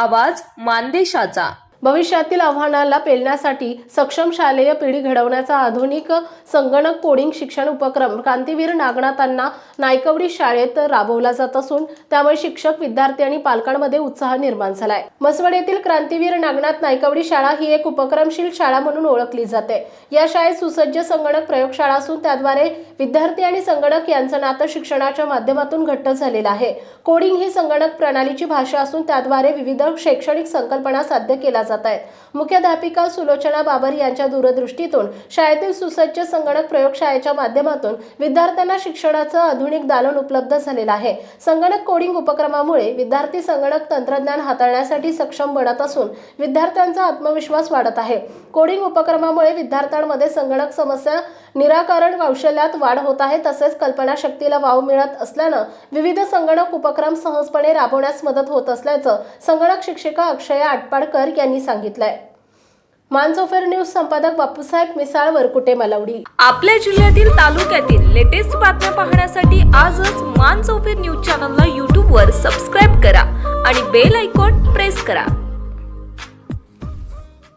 आवाज मानदेशाचा. भविष्यातील आव्हानाला पेलण्यासाठी सक्षम शालेय पिढी घडवण्याचा आधुनिक संगणक कोडिंग शिक्षण उपक्रम क्रांतीवीर नागनाथांना नायकवडी शाळेत राबवला जात असून त्यामुळे शिक्षक विद्यार्थी आणि पालकांमध्ये उत्साह निर्माण झालाय. मसवड येथील क्रांतीवीर नागनाथ नायकवडी शाळा ही एक उपक्रमशील शाळा म्हणून ओळखली जाते. या शाळेत सुसज्ज संगणक प्रयोगशाळा असून त्याद्वारे विद्यार्थी आणि संगणक यांचं नातं शिक्षणाच्या माध्यमातून घट्ट झालेलं आहे. कोडिंग ही संगणक प्रणालीची भाषा असून त्याद्वारे विविध शैक्षणिक संकल्पना साध्य केल्या जात आहेत. मुख्याध्यापिका सुलोचना बाबर यांच्या दूरदृष्टीतून शाळेतील सुसज्ज संगणक प्रयोगशाळेच्या माध्यमातून विद्यार्थ्यांना शिक्षणाचं आधुनिक दालन उपलब्ध झालेलं आहे. संगणक कोडिंग उपक्रमामुळे विद्यार्थी संगणक तंत्रज्ञान हाताळण्यासाठी सक्षम बनत असून विद्यार्थ्यांचा आत्मविश्वास वाढत आहे. कोडिंग उपक्रमामुळे विद्यार्थ्यांमध्ये संगणक समस्या निराकरण कौशल्यात वाढ होत आहे तसेच कल्पनाशक्तीला वाव मिळत असल्यानं विविध संगणक उपक्रम सहजपणे राबवण्यास मदत होत असल्याचं संगणक शिक्षिका अक्षया आटपाडकर यांनी सांगितलंय. मानसोफेर न्यूज संपादक बापूसाहेब मिसाळ वरकुटे मलावडी. आपल्या जिल्ह्यातील तालुक्यातील लेटेस्ट बातम्या पाहण्यासाठी आजच मानसोफेर न्यूज चॅनलला यूट्यूबवर सबस्क्राईब करा आणि बेल आयकॉन प्रेस करा.